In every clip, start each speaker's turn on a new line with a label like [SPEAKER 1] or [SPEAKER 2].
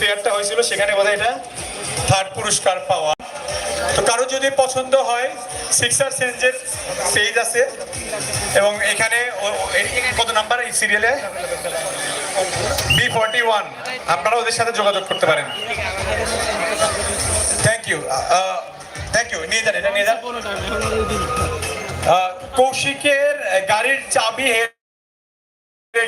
[SPEAKER 1] ফেয়ারটা হয়েছিল, সেখানে বোধহয় এটা থার্ড পুরস্কার পাওয়া। তো কারও যদি পছন্দ হয় সিক্সার সেন্সের পেজ আছে, এবং এখানে কত নাম্বার এই সিরিয়ালে বি ফর্টি ওয়ান আপনারা ওদের সাথে যোগাযোগ করতে পারেন। থ্যাংক ইউ থ্যাংক ইউ নিয়ে যান, এটা নিয়ে যান। কৌশিকের গাড়ির চাবি হেরে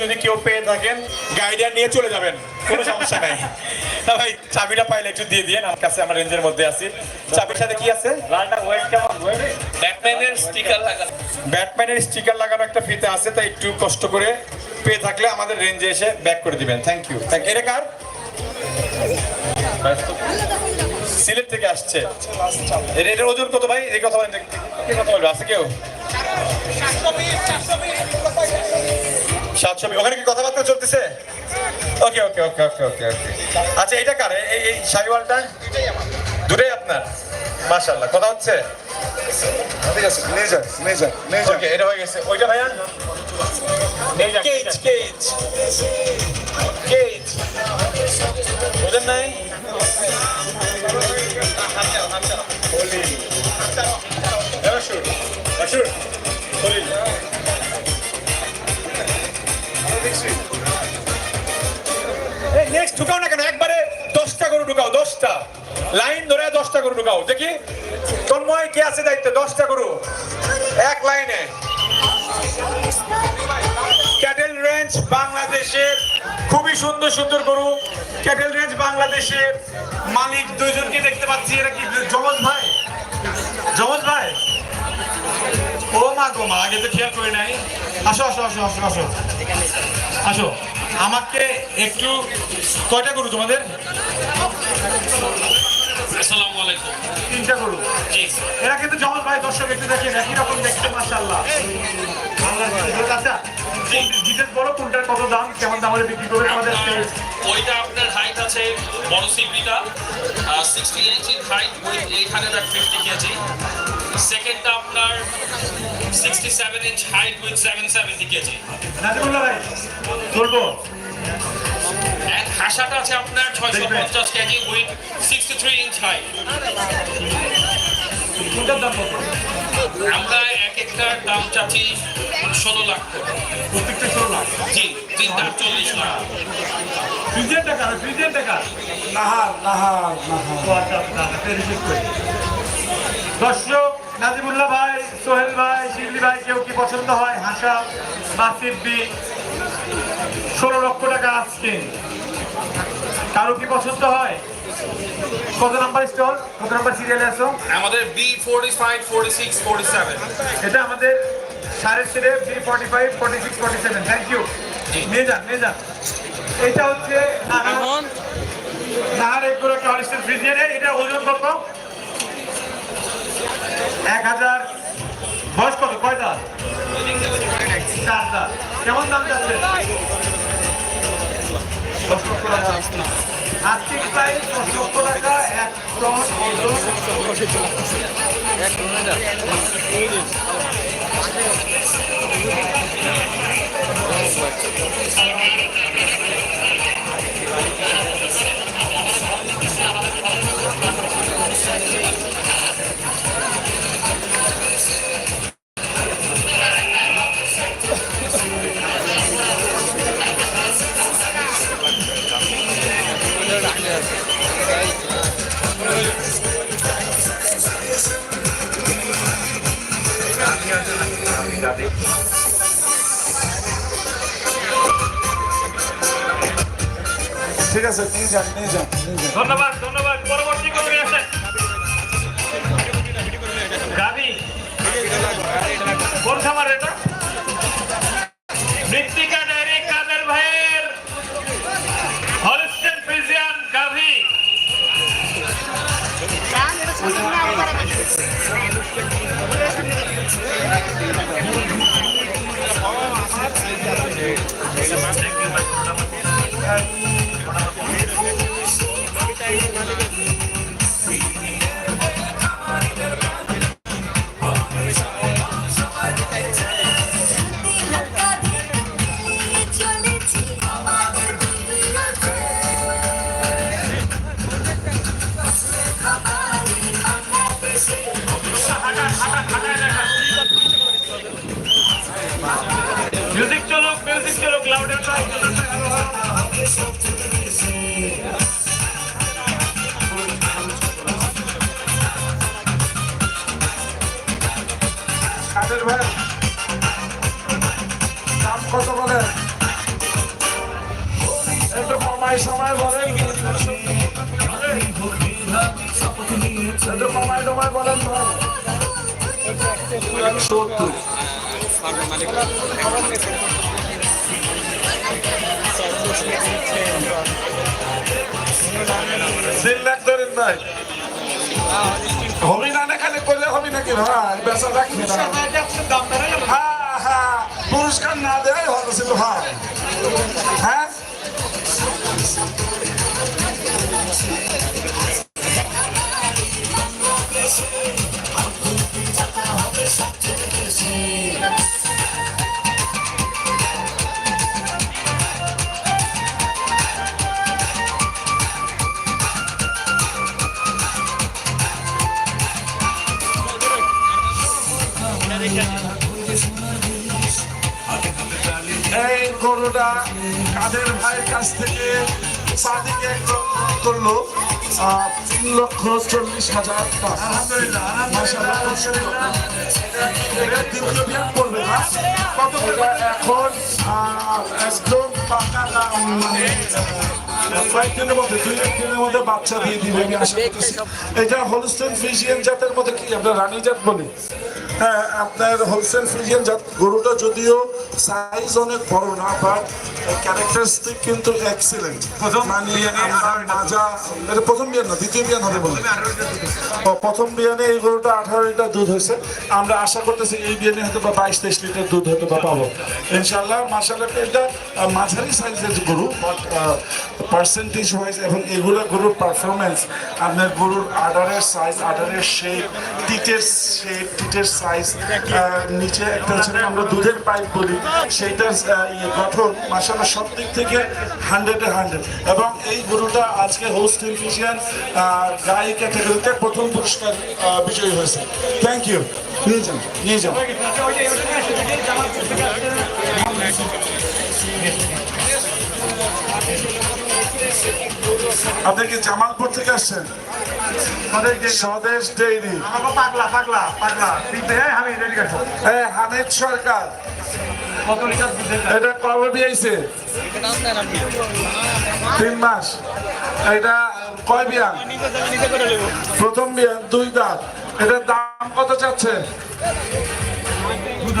[SPEAKER 1] যদি কেউ পেয়ে থাকেন গাইডার নিয়ে চলে যাবেন। কোনো সমস্যা নাই। না ভাই চাবিটা পাইলে একটু দিয়ে দিয়ে আমার কাছে আমার রেঞ্জের মধ্যে আছি। চাবির সাথে কি আছে?
[SPEAKER 2] ব্যাটম্যানের স্টিকার লাগানো।
[SPEAKER 1] ব্যাটম্যানের স্টিকার লাগানো একটা ফিতে আছে তাই একটু কষ্ট করে পেয়ে থাকলে আমাদের রেঞ্জে এসে ব্যাক করে দিবেন। থ্যাংক ইউ থ্যাংক এটা কার? সিলেট থেকে আসছে। এটার ওজন কত ভাই? এই কথা বলেন। কে কথা বলবে? আছে কেউ? সাতশো ওখানে কি কথাবার্তা চলতেছে? ওকে ওকে ওকে ওকে ওকে ওকে আচ্ছা এটা কার? এই এই শাহিওয়ালটা দুটোই আপনার। মাশাল্লাহ কথা হচ্ছে?
[SPEAKER 3] ঠিক আছে নিয়ে যান নিয়ে যান নিয়ে যান
[SPEAKER 1] ওকে এটা হয়ে গেছে। ওইটা ভাইয়া?
[SPEAKER 3] কেজ কেজ
[SPEAKER 1] কেজ নাই? ঢুকাও না কেন? একবারে দশটা গরু ঢুকাও, দশটা। লাইন ধরে দশটা গরু ঢুকাও। দেখি, তন্ময় কে আছে দায়িত্ব? দশটা গরু। এক লাইনে। ক্যাটেল রেঞ্জ বাংলাদেশের, খুবই সুন্দর সুন্দর গরু। ক্যাটেল রেঞ্জ বাংলাদেশের মালিক দুইজনকে দেখতে পাচ্ছি। এরা কি, জমজ ভাই? জমজ ভাই? ও মা গো মা, আগে তো খেয়াল করে নাই। আসো আসো আসো আসো আসো। আসো। আমাকে একটু কয়টা গরু তোমাদের?
[SPEAKER 2] আসসালামু আলাইকুম।
[SPEAKER 1] তিনটা গরু?
[SPEAKER 2] জি।
[SPEAKER 1] এরা কিন্তু ভাই দর্শক একটু দেখেন একই রকম দেখতে মাশাআল্লাহ। আচ্ছা বলো কোনটার কত দাম? কেমন দাম হলে বিক্রি আমাদের
[SPEAKER 2] ওইটা আপনার হাইট আছে বড় সিপিটা sixty eight in height with eight hundred and fifty kg সেকেন্ডটা আপনার sixty seven inch height with seven seventy kg
[SPEAKER 1] Najibullah ভাই বলব
[SPEAKER 2] এক হাসাটা আছে আপনার ছয়শো পঞ্চাশ kg with sixty three inch height
[SPEAKER 1] কোনটার দাম কত?
[SPEAKER 2] আমরা এক একটার দাম চাচ্ছি ষোলো লাখ
[SPEAKER 1] প্রত্যেকটা ষোলো লাখ?
[SPEAKER 2] জি তিনটা চল্লিশ লাখ।
[SPEAKER 1] ফ্রিজের টাকা না ফ্রিজের টাকা?
[SPEAKER 3] নাহার নাহার নাহার।
[SPEAKER 1] আচ্ছা, আচ্ছা, আচ্ছা। দর্শক নাজিবুল্লাহ ভাই সোহেল ভাই শিবলি ভাই কেউ কি পছন্দ হয়? হাসা বা সিদ্দি ষোলো লক্ষ টাকা আজকে। কারও কি পছন্দ হয়? কত নাম্বার স্টল? কত নাম্বার সিরিয়ালে আসো
[SPEAKER 2] আমাদের B forty five forty six forty seven
[SPEAKER 1] এটা আমাদের সাড়ে সিরে B forty five forty six forty seven thank you নিয়ে যান নিয়ে যান। এটা হচ্ছে নাহার একটা হলিস্টার ফ্রিজিয়ানের এটা ওজন কত? এক হাজার। বয়স কত? কয় দাঁত চার দাঁত কেমন দাম যাচ্ছে? আজকে প্রায় দশ লক্ষ টাকা এক টন ওজন
[SPEAKER 3] ঠিক আছে নিয়ে যান নিয়ে যান নিয়ে যান।
[SPEAKER 1] ধন্যবাদ ধন্যবাদ। পরবর্তী কর্মী আসেন। গাবি কোন খামার এটা? মৃত্তিকা ডায়েরি কাদের ভাইয়ের? হলিস্টেন ফ্রিজিয়ান গাভি।
[SPEAKER 4] চলেছি আমাদের
[SPEAKER 3] ain't nothing. তিন লাখ ধরেন ভাই। হবি না খালি করলে হবি নাকি ভাই? বেচা রাখবি না হ্যাঁ হ্যাঁ। পুরস্কার না দেয় ভালো ছিল হ্যাঁ? এই গরুটা কাদের ভাইয়ের কাছ থেকে? সাদিকে করল তিন লক্ষ চল্লিশ হাজার এখন মধ্যে বাচ্চা দিয়ে দিবে এটা হোলস্টেন ফ্রিজিয়ান জাতের মধ্যে কি? আমরা রানী জাত বলি? হ্যাঁ আপনার হোলসেল ফ্রিজিয়ান জাত গরুটা যদিও সাইজ অনেক বড় না বাট ক্যারেক্টারিস্টিক কিন্তু এক্সিলেন্ট মানে মাজা এটা প্রথম বিয়ান না দ্বিতীয় বিয়ান হবে বলে। প্রথম বিয়ানে এই গরুটা আঠারো লিটার দুধ হয়েছে। আমরা আশা করতেছি এই বিয়ানে হয়তো বা বাইশ তেইশ লিটার দুধ হয়তো বা পাবো। ইনশাল্লাহ মাসাল্লাহ এটা মাঝারি সাইজের গরু বাট পার্সেন্টেজ ওয়াইজ এবং এগুলো গরুর পারফরমেন্স আপনার গরুর আডারের সাইজ আডারের শেপ টিটের শেপ টিটের সাইজ নিচে একটা হচ্ছে আমরা দুধের পাইপ বলি, সেইটার ইয়ে গঠন মাসাল্লাহ সব দিক থেকে হান্ড্রেডে হান্ড্রেড এবং এই গরুটা আজকে হোস্ট ফিজিয়ান গাই ক্যাটাগরিতে প্রথম পুরস্কার বিজয়ী হয়েছে। থ্যাংক ইউ নিয়ে যান নিয়ে যান। আপনি কি জামালপুর থেকে আসছেন। স্বদেশ ডেইরি।
[SPEAKER 1] পাগলা পাগলা পাগলা
[SPEAKER 3] হ্যাঁ হামিদ সরকার। এটা কবে তিন মাস। এটা কয় বিয়ান? প্রথম বিয়ান দুই দাঁত। এটার দাম কত চাচ্ছে?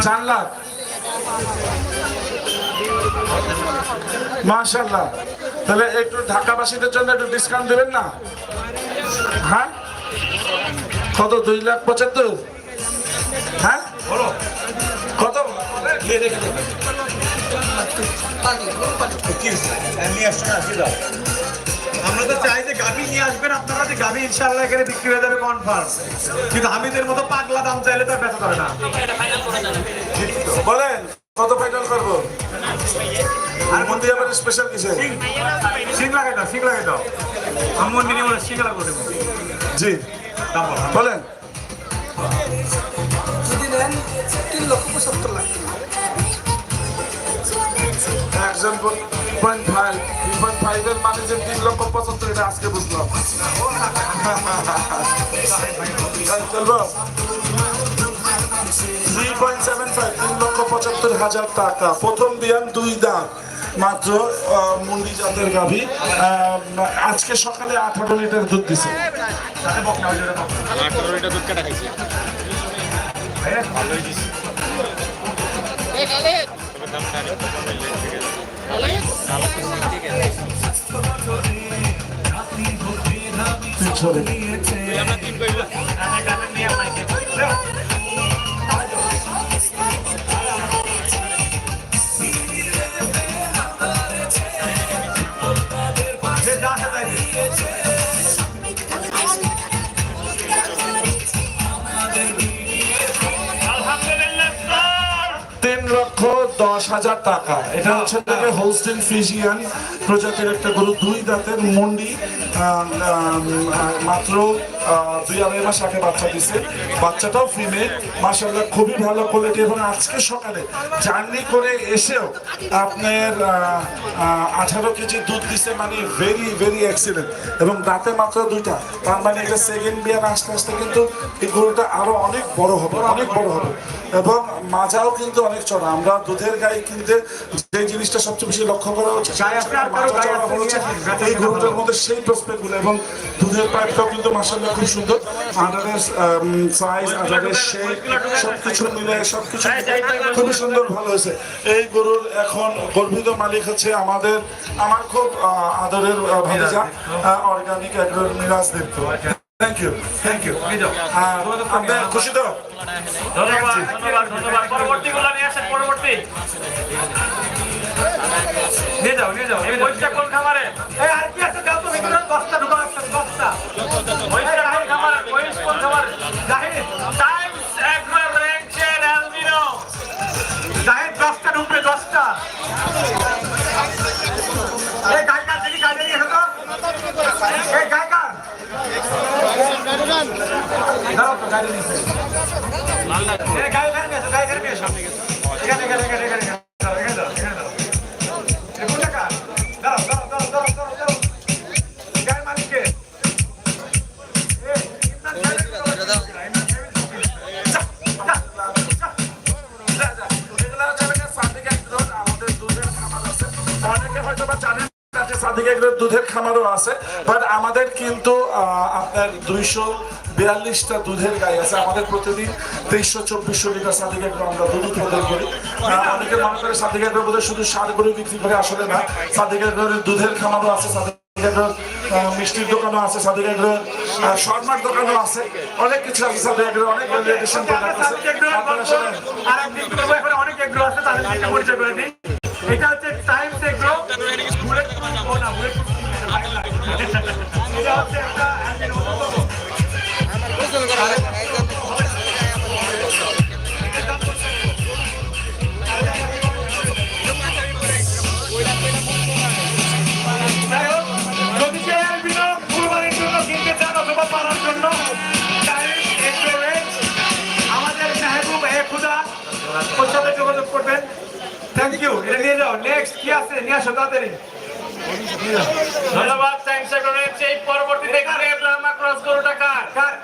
[SPEAKER 3] চার লাখ। মাশাল্লাহ তাহলে একটু ঢাকাবাসীদের জন্য একটু ডিসকাউন্ট দেবেন না? হ্যাঁ? কত? দুই লাখ পঁচাত্তর? হ্যাঁ?
[SPEAKER 1] বলো
[SPEAKER 3] কত?
[SPEAKER 1] আমরা তো চাই যে গাভি নিয়ে আসবেন আপনারা যে গাভি ইনশাআল্লাহ এখানে বিক্রি হয়ে যাবে কনফার্ম কিন্তু হামিদের মতো পাগলা দাম চাইলে তো ব্যথা যাবে না।
[SPEAKER 3] বলেন। কত ফাইনাল করব? আর মন্দির আবার স্পেশাল কিছু
[SPEAKER 1] সিং লাগাই দাও সিং লাগাই দাও। আমি মন্দিরে বলে সিং লাগবো
[SPEAKER 3] জি। বলেন।
[SPEAKER 4] যদি নেন তিন লক্ষ পঁচাত্তর লাখ।
[SPEAKER 3] একজন পয়েন্ট ফাইভ থ্রি পয়েন্ট ফাইভের মানে যে তিন লক্ষ পঁচাত্তর এটা আজকে বুঝলাম। চলবো? থ্রি পয়েন্ট সেভেন ফাইভ তিন লক্ষ পঁচাত্তর হাজার টাকা। প্রথম বিয়ান দুই দাঁত মাত্র মুন্ডি জাতের গাভী। আজকে সকালে আঠারো লিটার দুধ দিছে।
[SPEAKER 1] বক।
[SPEAKER 3] তিনশো
[SPEAKER 1] যে
[SPEAKER 3] হাজার টাকা। এটা হচ্ছে তাকে হোলস্টেন ফিজিয়ান প্রজাতির একটা গরু দুই দাঁতের মুন্ডি মাত্র দুই আড়াই মাস আগে বাচ্চা দিছে। বাচ্চাটাও ফিমেল মাসাল্লাহ খুবই ভালো কোয়ালিটি এবং আজকে সকালে জার্নি করে এসেও আপনার আঠারো কেজি দুধ দিছে মানে ভেরি ভেরি এক্সিলেন্ট এবং দাঁতে মাত্র দুইটা। তার মানে এটা সেকেন্ড বিয়ার আস্তে আস্তে কিন্তু এই গরুটা আরও অনেক বড় হবে, অনেক বড় হবে। এবং মাজাও কিন্তু অনেক চড়া। আমরা দুধের গাই কিনতে যে জিনিসটা সবচেয়ে বেশি লক্ষ্য করা হচ্ছে এই গরুটার মধ্যে সেই প্রসপেক্টগুলো এবং দুধের পাইপটাও কিন্তু মাসাল্লাহ খুব সুন্দর। আদারের সাইজ আদারের শেপ সবকিছু মিলে সবকিছু খুবই সুন্দর ভালো হয়েছে। এই গরুর এখন গর্বিত মালিক হচ্ছে আমাদের আমার খুব আদরের ভাতিজা অর্গানিক এগ্রোর মিরাজ দেবতো থ্যাংক ইউ থ্যাংক ইউ আপনার খুশি তো?
[SPEAKER 1] ধন্যবাদ ধন্যবাদ ধন্যবাদ। পরবর্তী নিয়ে আসেন পরবর্তী। নিয়ে যাও নিয়ে যাও এই বইটা কোন খামারে? এই আর কি আছে দাও তো ভিতরে দশটা ঢুকাও একটা দশটা বইটা রাহির খামারে? বইস কোন খামারে? জাহিদ। টাইমস একবার রেঞ্চের অ্যালবিনো। জাহিদ দশটা ঢুকবে দশটা। এই গায়িকা থেকে গাড়ি নিয়ে এসো এই গায়িকা। দাঁড়াও তো গাড়ি নিয়ে
[SPEAKER 3] দুধের খামারও আছে বাট আমাদের কিন্তু আপনার দুইশো বিয়াল্লিশটা দুধের গাই আছে। আমাদের প্রতিদিন তেইশশো চব্বিশশো লিটার আমরা দুধ উৎপাদন করি। অনেকে মনে করে বোধহয় শুধু সার বিক্রি করে আসলে না দুধের খামারও আছে মিষ্টির দোকানও আছে সাদিক শর্মার দোকানও আছে অনেক কিছু আছে অনেক
[SPEAKER 1] অনেক আছে, তাদের পরিচয় করে দিই। এটা হচ্ছে টাইমস এগ্রো বুলেট প্রুফ- ও না, বুলেট প্রুফ এটা হচ্ছে একটা আমাদের মেহবুব এ খুদা ওর যোগাযোগ করবেন। ইউ এটা নিয়ে যাও নেক্সট কি আছে? নিয়ে আসো তাড়াতাড়ি।
[SPEAKER 2] ধন্যবাদ থ্যাংকস এই পরবর্তীতে ক্রস কার?
[SPEAKER 1] কার-